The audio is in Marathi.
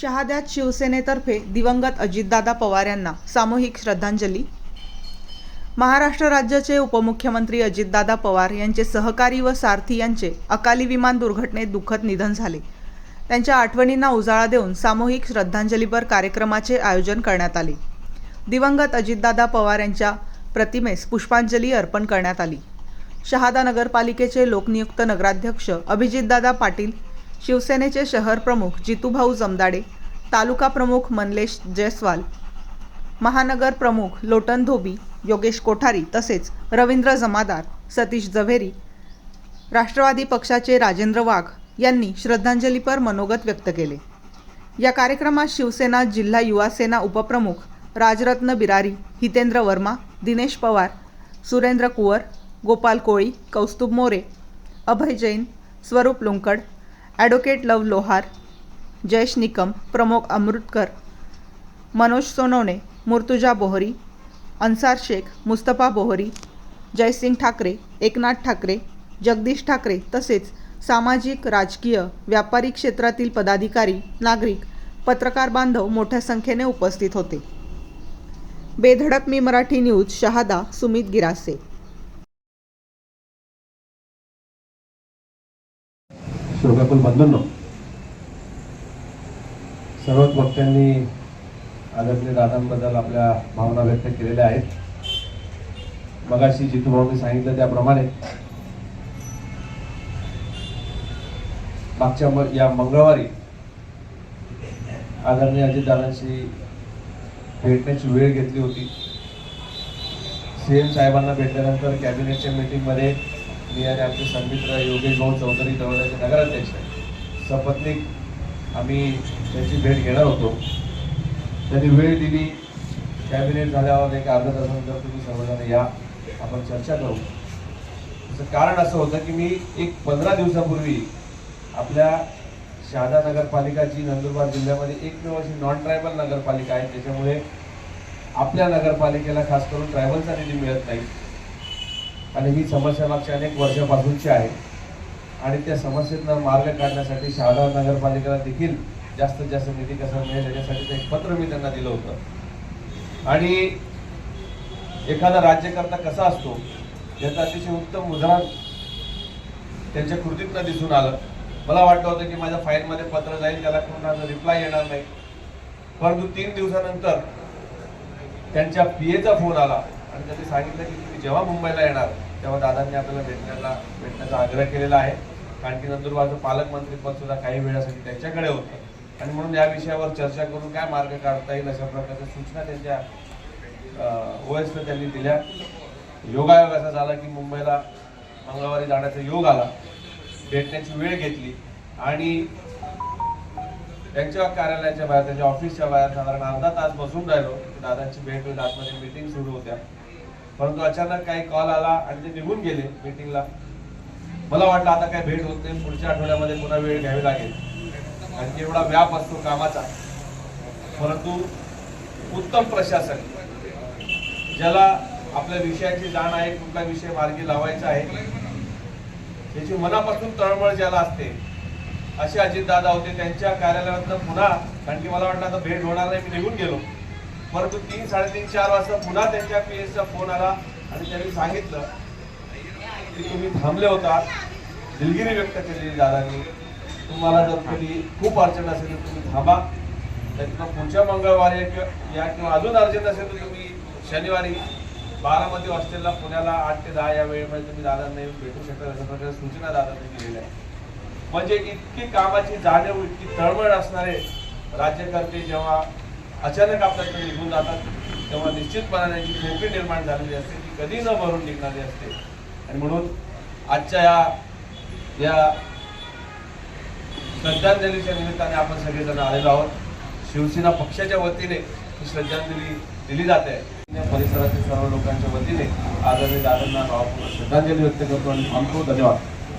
शहाद्यात शिवसेनेतर्फे दिवंगत अजितदादा पवार यांना सामूहिक श्रद्धांजली. महाराष्ट्र राज्याचे उपमुख्यमंत्री अजितदादा पवार यांचे सहकारी व सारथी यांचे अकाली विमान दुर्घटनेत दुःखद निधन झाले. त्यांच्या आठवणींना उजाळा देऊन सामूहिक श्रद्धांजलीपर कार्यक्रमाचे आयोजन करण्यात आले. दिवंगत अजितदादा पवार यांच्या प्रतिमेस पुष्पांजली अर्पण करण्यात आली. शहादा नगरपालिकेचे लोकनियुक्त नगराध्यक्ष अभिजितदादा पाटील शिवसेनेचे शहर प्रमुख जितूभाऊ जमदाडे तालुका प्रमुख मनलेश जयस्वाल महानगर प्रमुख लोटन धोबी योगेश कोठारी तसेच रवींद्र जमादार सतीश जव्हेरी राष्ट्रवादी पक्षाचे राजेंद्र वाघ यांनी श्रद्धांजलीपर मनोगत व्यक्त केले. या कार्यक्रमात शिवसेना जिल्हा युवा सेना उपप्रमुख राजरत्न बिरारी हितेंद्र वर्मा दिनेश पवार सुरेंद्र कुवर गोपाल कोळी कौस्तुभ मोरे अभय जैन स्वरूप लुंकड ॲडव्होकेट लव लोहार जयेश निकम प्रमोद अमृतकर मनोज सोनवणे मुर्तुजा बोहरी अन्सार शेख मुस्तफा बोहरी जयसिंग ठाकरे एकनाथ ठाकरे जगदीश ठाकरे तसेच सामाजिक राजकीय व्यापारी क्षेत्रातील पदाधिकारी नागरिक पत्रकार बांधव मोठ्या संख्येने उपस्थित होते. बेधडक मी मराठी न्यूज शहादा सुमित गिरासे. शोकाकुल बंधूंनो सर्वच वक्त्यांनी आदरणीय दादांबद्दल आपल्या भावना व्यक्त केलेल्या आहेत. मगाशी जितूभाऊंनी सांगितलं त्याप्रमाणे मागच्या या मंगळवारी आदरणीय अजितदादांशी भेटण्याची वेळ घेतली होती. सीएम साहेबांना भेटल्यानंतर कॅबिनेटच्या मीटिंगमध्ये मी आणि आमचे संमित्र योगेश भाऊ चौधरी जवळचे नगराध्यक्ष सपत्नीक आम्ही त्याची भेट घेणार होतो. त्यांनी वेळ दिली. कॅबिनेट झाल्यावर एक अर्धा तासानंतर तुम्ही सर्वजण या. आपण चर्चा करू. त्याचं कारण असं होतं की मी एक पंधरा दिवसापूर्वी आपल्या शहादा नगरपालिका जी नंदुरबार जिल्ह्यामध्ये एकमेव अशी नॉन ट्रायबल नगरपालिका आहे. त्याच्यामुळे आपल्या नगरपालिकेला खास करून ट्रायबलचा निधी मिळत नाही. आणि ही समस्या मागच्या अनेक वर्षापासूनची आहे. आणि त्या समस्येतनं मार्ग काढण्यासाठी शहादा नगरपालिकेला देखील जास्तीत जास्त निधी कसा मिळेल याच्यासाठी एक पत्र मी त्यांना दिलं होतं. आणि एखादा राज्यकर्ता कसा असतो याचं अतिशय उत्तम उदाहरण त्यांच्या कृतीतनं दिसून आलं. मला वाटलं होतं की माझ्या फाईलमध्ये पत्र जाईल त्याला कोणाचा रिप्लाय येणार नाही. परंतु तीन दिवसानंतर त्यांच्या पीएचा फोन आला. आणि त्यांनी सांगितलं की तुम्ही जेव्हा मुंबईला येणार तेव्हा दादांनी आपल्याला भेटण्याला भेटण्याचा आग्रह केलेला आहे. कारण की नंदुरबारचं पालकमंत्रीपद सुद्धा काही वेळासाठी त्यांच्याकडे होतं. आणि म्हणून या विषयावर चर्चा करून काय मार्ग काढता येईल अशा प्रकारच्या सूचना त्यांच्या ओएसनं त्यांनी दिल्या. योगायोग असा झाला की मुंबईला मंगळवारी जाण्याचा योग आला. भेटण्याची वेळ घेतली. आणि त्यांच्या कार्यालयाच्या बाहेर त्यांच्या ऑफिसच्या बाहेर साधारण अर्धा तास बसून राहिलो. दादांची भेट होईल. आतमध्ये मीटिंग सुरू होत्या. परंतु अचानक काही कॉल आला आणि ते निघून गेले मीटिंगला मला वाटलं आता काय भेट होत नाही. पुढच्या आठवड्यामध्ये पुन्हा वेळ घ्यावी लागेल. कारण की एवढा व्याप असतो कामाचा. परंतु उत्तम प्रशासन ज्याला आपल्या विषयाची जाण आहे कुठला विषय मार्गी लावायचा आहे त्याची मनापासून तळमळ ज्याला असते असे अजितदादा होते. त्यांच्या कार्यालयानंतर पुन्हा कारण की मला वाटलं आता भेट होणार नाही मी निघून गेलो. परंतु तीन साडेतीन चार वाजता पुन्हा त्यांच्या पी एसचा फोन आला आणि त्यांनी सांगितलं की तुम्ही थांबले होता. दिलगिरी व्यक्त केलेली दादांनी. तुम्हाला जर कधी खूप अडचण असेल तर तुम्ही थांबा. त्यातनं पुढच्या मंगळवारी किंवा या किंवा अजून अर्जंट असेल तर तुम्ही शनिवारी बारामती हॉस्टेलला पुण्याला आठ ते दहा या वेळेमध्ये तुम्ही दादांना येऊन भेटू शकता अशा प्रकारे सूचना दादांनी दिलेल्या आहे म्हणजे इतकी कामाची जाणीव इतकी तळमळ असणारे राज्यकर्ते जेव्हा अचानक आपल्याकडे निघून जातात. तेव्हा निश्चितपणाने जी खोकी निर्माण झालेली असते ती कधी न भरून निघणारी असते. आणि म्हणून आजच्या या या श्रद्धांजलीच्या निमित्ताने आपण सगळेजण आलेलो आहोत. शिवसेना पक्षाच्या वतीने ही श्रद्धांजली दिली जाते. परिसरातील सर्व लोकांच्या वतीने आदरणीय दादांना भावपूर्ण श्रद्धांजली व्यक्त करतो आणि थांबतो धन्यवाद.